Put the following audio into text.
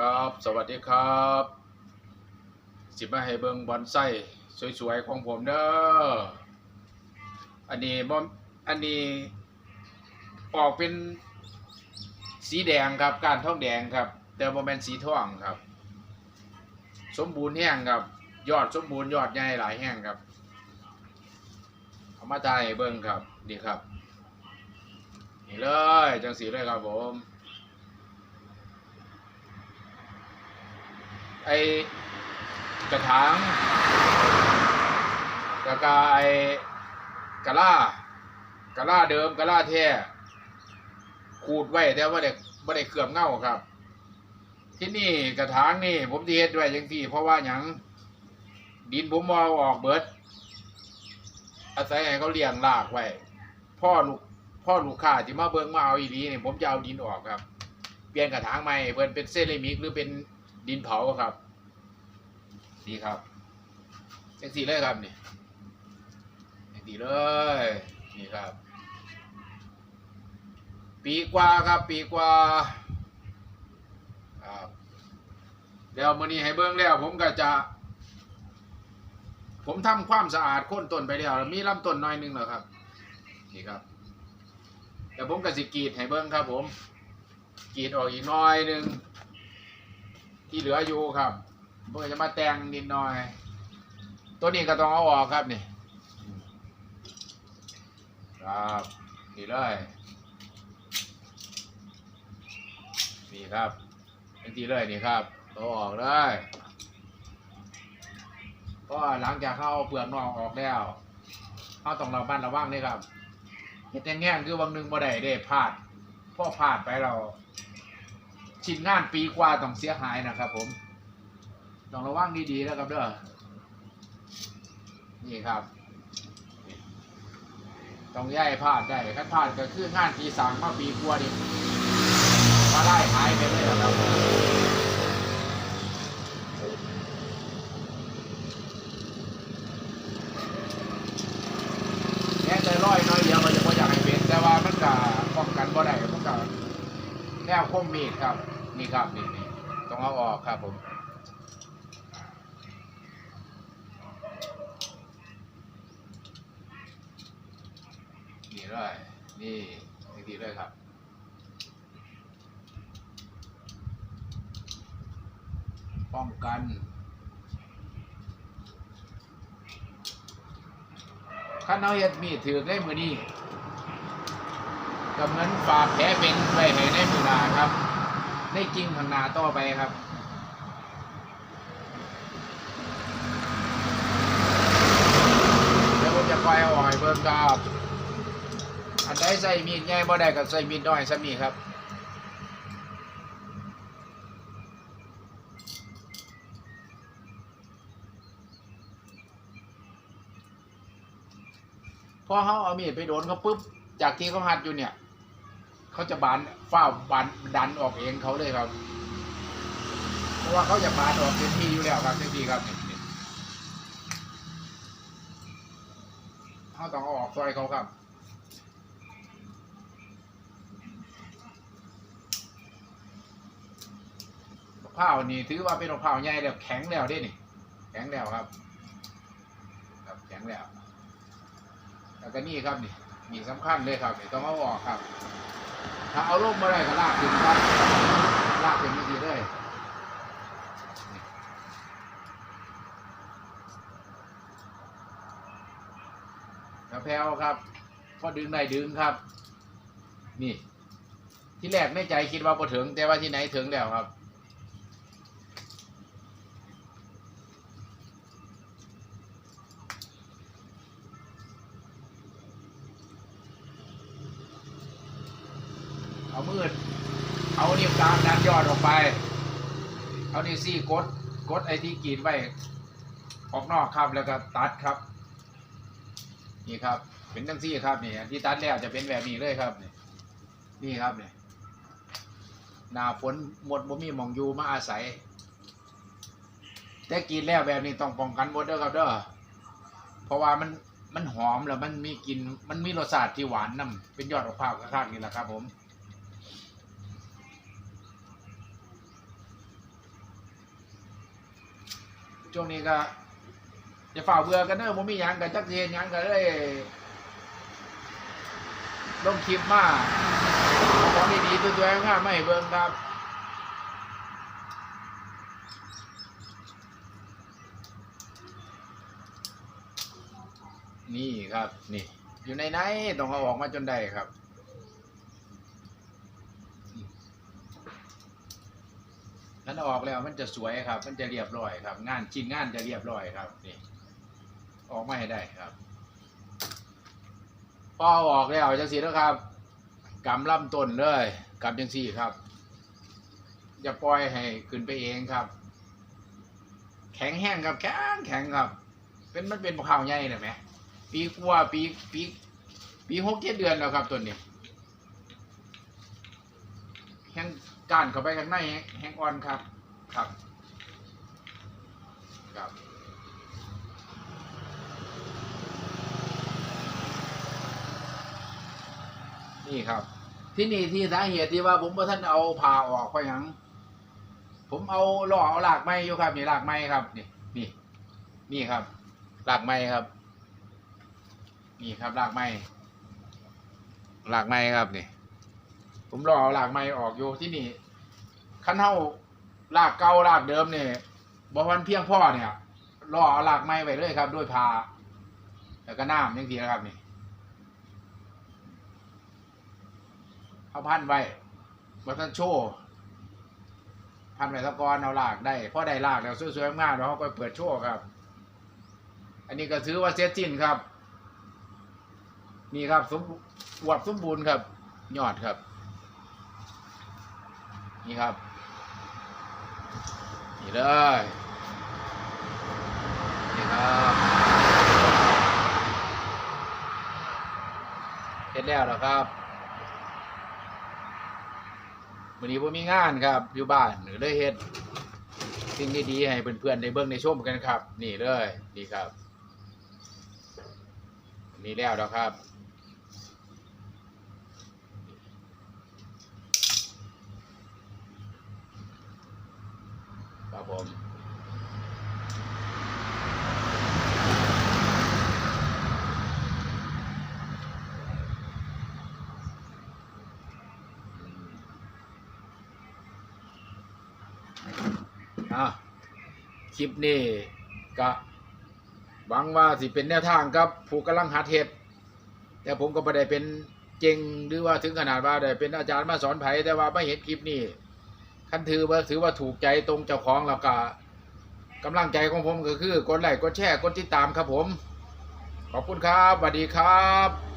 ครับ สวัสดีครับ สิมาให้เบิงบอนไส้สวยๆของผมเด้ออันนี้บอมอันนี้ออกเป็นสีแดงครับ การท่องแดงครับ แต่บ่แม่นสีทองครับ สมบูรณ์แห้งครับ ยอดสมบูรณ์ยอดใหญ่หลายแห้งครับเอามาจ่ายให้เบิงครับนี่ครับนี่เลยจังสีเลยครับผม ไอกระถางกระกาไอกระล่ากระล่าเดิมกระล่าแท้ขูดไว้แต่ว่าเด็กว่ได้เคลือบเง่าครับ ที่นี่กระถางนี่ ผมที่เฮ็ดไว้จังที่ เพราะว่าหยังดินผมเอาออกเบิด อาศัยให้เขาเลี้ยงรากไว้ พ่อลูกพ่อลูกค้าที่มาเบิ่งมาเอาอีดีนี่ผมจะเอาดินออกครับ เปลี่ยนกระถางใหม่เพิ่นเป็นเซรามิกหรือเป็น ดินเผาครับ นี่ครับจังสีเลยครับนี่จังสีเลย นี่ครับ ปีกว่าครับ ปีกว่าครับเดี๋ยวมื้อนี้ให้เบิ่งแล้ว ผมก็จะ ผมทำความสะอาดค่นต้นไปแล้วมีลำต้นน้อยหนึงแล้วครับ นี่ครับเดี๋ยวผมก็สิกรีดให้เบิ่งครับ ผมกรีดออกอีกน้อยหนึง ที่เหลืออยู่ครับเพื่อจะมาแต่งนิดหน่อย ตัวนี้ก็ต้องเอาออกครับนี่ครับนี่เลยนี่ครับเป็นทีเลยนี่ครับตัวออกเลยก็หลังจากเข้าเอาเปลือกนอกออกแล้วเข้าต้องระมัดระวังนี่ครับเห็ดแง่งคือบางหนึงบ่ได้ได้พลาดพ่อพลาดไปเรา ชิ้นงานปีกว่าต้องเสียหายนะครับ ผมต้องระวังดีๆนะครับเด้อนี่ครับต้องย้ายพลาดได้ถ้าพลาดก็คืองานปีสามมาปีกว่านี่มาได้หายไปเลยนะครับแค่ใจร้อยน้อยเดียวมันจะพออยากให้เป็นแต่ว่ามันก็ป้องกันบ่ได้มันก็แนวคมมีดครับ นี่ครับนี่นี่ต้องเอาออกครับผมนี่เลยนี่นี่ดีเลยครับป้องกันขั้นเอาเห็ดมีถือได้มือนี้กับเงินฝาแผลเป็นไว้ให้ในมือนาครับ ได้จริงข้างหน้าต่อไปครับเดี๋ยวผมจะปล่อยเอาออกให้เบิ่งครับอันใดใส่มีดใหญ่บ่ได้ก็ใส่มีดน้อยซะมีครับพอเขาเอามีดไปโดนเขาปุ๊บจากที่เขาหัดอยู่เนี่ย เขาจะบานฝ้าบานดันออกเองเขาเลยครับ เพราะว่าเขาจะบานออกเต็มที่อยู่แล้วครับเต็มที่ครับนี่นี่เขาต้องเอาออกซอยเขาครับมะพร้าวนี่ถือว่าเป็นมะพร้าวใหญ่แล้วแข็งแล้วเด้นี่ แข็งแล้วครับ ครับแข็งแล้วแล้วก็นี่ครับนี่นี่สำคัญเลยครับนี่ต้องเอาออกครับ ถ้าเอาลงมาได้ก็ลากถึงครับลากถึงไม่ดีเลยกระแพวครับพอดึงได้ดึงครับ นี่ ที่แรกในใจคิดว่าพอถึง แต่ว่าที่ไหนถึงแล้วครับ มืด เอานิ้วกลางดันยอดออกไป เอานิ้วซี่กดกดไอ้ที่กรีดไว้ออกนอกครับแล้วก็ตัดครับ นี่ครับ เป็นทั้งซี่ครับนี่ที่ตัดแล้วจะเป็นแบบนี้เลยครับนี่นี่ครับนี่หน้าฝนหมดบ่มีหมองอยู่มาอาศัย แต่กรีดแล้วแบบนี้ต้องป้องกันหมดเด้อครับเด้อเพราะว่ามันมันหอมแล้วมันมีกลิ่นมันมีรสชาติที่หวานนํเป็นยอดมะพร้าวข้างนี่แหละครับผม ช่วงนี้ก็จะฝ่าเบื่อกันเนอะผมมียังกับจักเทียนยังก็เลยลงคลิปมาเอาของดีๆตัวๆงามๆมาให้เบิ่งครับนี่ครับ นี่ อยู่ในไหนต้องเอาออกมาจนได้ครับ นั้นออกแล้วมันจะสวยครับ มันจะเรียบร้อยครับ งานชิ้นงานจะเรียบร้อยครับนี่ออกมาให้ได้ครับพอออกแล้วจังสีแล้วครับกำลำต้นเลยกำจังสีครับอย่าปล่อยให้ขึ้นไปเองครับ แข็งแห้งครับแข็งแข็งครับ เป็นมันเป็นข่าวใหญ่เลยไหมปีกว่าปีปีปีหกเจ็ดเดือนแล้วครับตัวนี้แห้ง ก้านเข้าไปข้างในแห้งแห้งอ่อนครับ ครับ ครับนี่ครับ ที่นี่ที่สาเหตุที่ว่าผมว่าท่านเอาผ่าออกเพราะหยังผมเอาหล่อเอาหลากไม้อยู่ครับ นี่หลากไม้ครับ นี่ นี่ นี่ครับหลากไม้ครับ นี่ครับหลากไม้หลากไม้ครับนี่ ผมรอเอาหลากไม้ออกอยู่ที่นี่ขั้นเท่าหลากเก่าหลากเดิมเนี่ยบอวันเพียงพ่อเนี่ยรอเอาหลากไม้ไว้เลยครับ ด้วยพาแล้วก็น้ำยังทีนะครับนี่เอาพันไว้บัตันโชว์พันไว้ตะกอนเอาหลากได้พ่อได้หลากแล้วสวยๆงามแล้วเขาก็เปิดโชว์ครับ อันนี้ก็ถือว่าเซตจินครับนี่ครับสมอวบสมบูรณ์ครับ ยอดครับ นี่ครับ นี่เลยนี่ครับเฮ็ดแล้วแล้วครับวันนี้ผมมีงานครับ อยู่บ้านหรือได้เฮ็ดสิ่งดีๆให้เพื่อนๆได้เบิ่งในชมกันครับ นี่เลย นี่ครับ นี่แล้วแล้วครับ ครับผมอะคลิปนี้ก็หวังว่าสิเป็นแนวทางครับผู้กำลังหัดเฮ็ดแต่ผมก็ไม่ได้เป็นเก่งหรือว่าถึงขนาดว่าได้เป็นอาจารย์มาสอนไผแต่ว่าไม่เห็นคลิปนี้ คันถือว่าถือว่าถูกใจตรงเจ้าของแล้วก็กำลังใจของผมก็คือกดไลค์กดแชร์กดติดตามครับผม ขอบคุณครับสวัสดีครับ